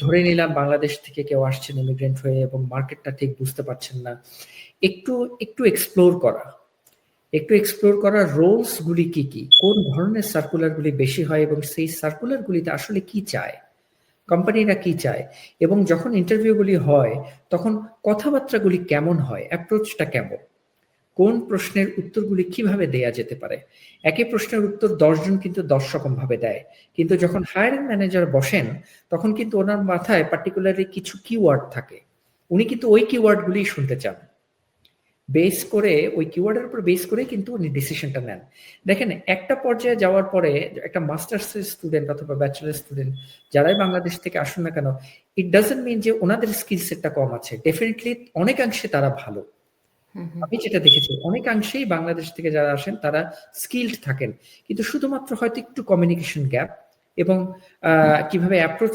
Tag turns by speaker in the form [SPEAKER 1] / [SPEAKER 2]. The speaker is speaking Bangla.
[SPEAKER 1] ধরে নিলাম বাংলাদেশ থেকে কেউ আসছেন ইমিগ্রেন্ট হয়ে এবং মার্কেটটা ঠিক বুঝতে পারছেন না, একটু একটু এক্সপ্লোর করা। একটু এক্সপ্লোর করা রোলস গুলি কি কি? কোন ধরনের সার্কুলার গুলি বেশি হয় এবং সেই সার্কুলার গুলিতে আসলে কি চায়? কোম্পানিরা কি চায়? এবং যখন ইন্টারভিউ গুলি হয়, তখন কথাবার্তাগুলি কেমন হয়? অ্যাপ্রোচটা কেমন? কোন প্রশ্নের উত্তরগুলি কীভাবে দেয়া যেতে পারে? একই প্রশ্নের উত্তর দশজন কিন্তু দশ রকম ভাবে দেয়। কিন্তু যখন হায়ারিং ম্যানেজার বসেন, তখন কিন্তু ওনার মাথায় পার্টিকুলারলি কিছু কিওয়ার্ড থাকে। উনি কিন্তু ওই কিওয়ার্ডগুলি শুনতে চান। বেস করে, ওই কিওয়ার্ডের উপর বেস করে কিন্তু উনি ডিসিশনটা নেন। দেখেন, একটা পর্যায়ে যাওয়ার পরে একটা মাস্টার্স স্টুডেন্ট অথবা ব্যাচেলার স্টুডেন্ট যারাই বাংলাদেশ থেকে আসুন না কেন ইট ডাজেন্ট মিন যে ওনাদের স্কিল সেটটা কম আছে। ডেফিনেটলি অনেকাংশে তারা ভালো। আমি যেটা দেখেছি, অনেকাংশেই বাংলাদেশ থেকে যারা আসেন, তারা স্কিল্ড থাকেন। কিন্তু শুধুমাত্র হয়তো একটু কমিউনিকেশন গ্যাপ এবং কীভাবে অ্যাপ্রোচ